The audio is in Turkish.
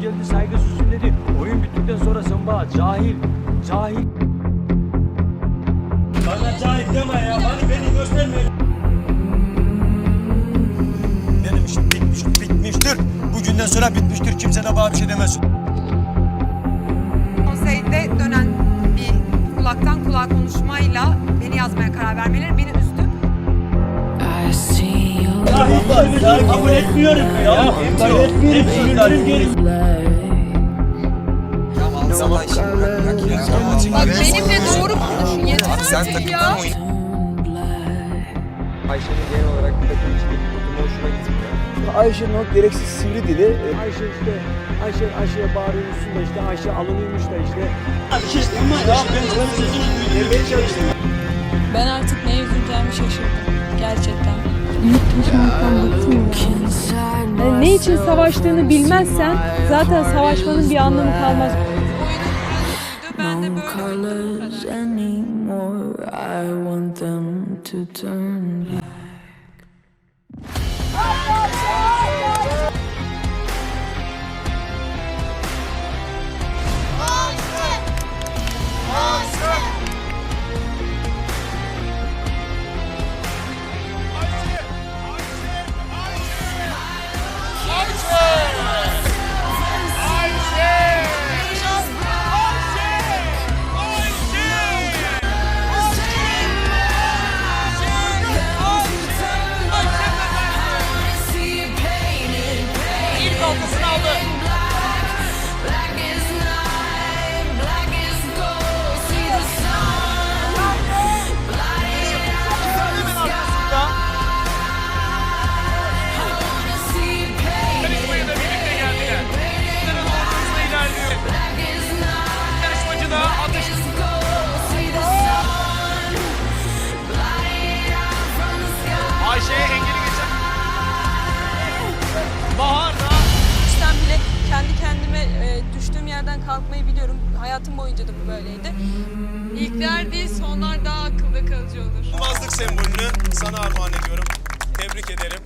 Yeri geldi saygısızsın dedi. Oyun bittikten sonra sen bana cahil, cahil. Bana cahil deme ya. Bana beni gösterme. Benim işim bitmiş, bitmiştir. Bugünden sonra bitmiştir. Kimse de bana bir şey demesin. Konseyde dönen bir kulaktan kulağa konuşmayla beni yazmaya karar vermeleri beni üzdü. Cahil kabul etmiyorum ya. Kabul etmiyorum. Geri. Bak benimle doğru konuşun yeter artık ya. Ayşe'nin genel olarak takım içindeki tutumu hoşuma gitmiyor. Ayşe'nin o gereksiz sivri dili Ayşe işte, Ayşe, Ayşe'ye bağırıyormuşsun da işte Ayşe alınıyormuş da işte. Bir şey istemem ya. Ben sözünü duydum. Ben Yani ne için savaştığını bilmezsen zaten savaşmanın bir anlamı kalmaz. Anymore. I want them to turn black. Düştüğüm yerden kalkmayı biliyorum. Hayatım boyunca da bu böyleydi. İlkler değil sonlar daha akılda kalıcı olur. Yılmazlık sembolünü sana armağan ediyorum. Tebrik ederim.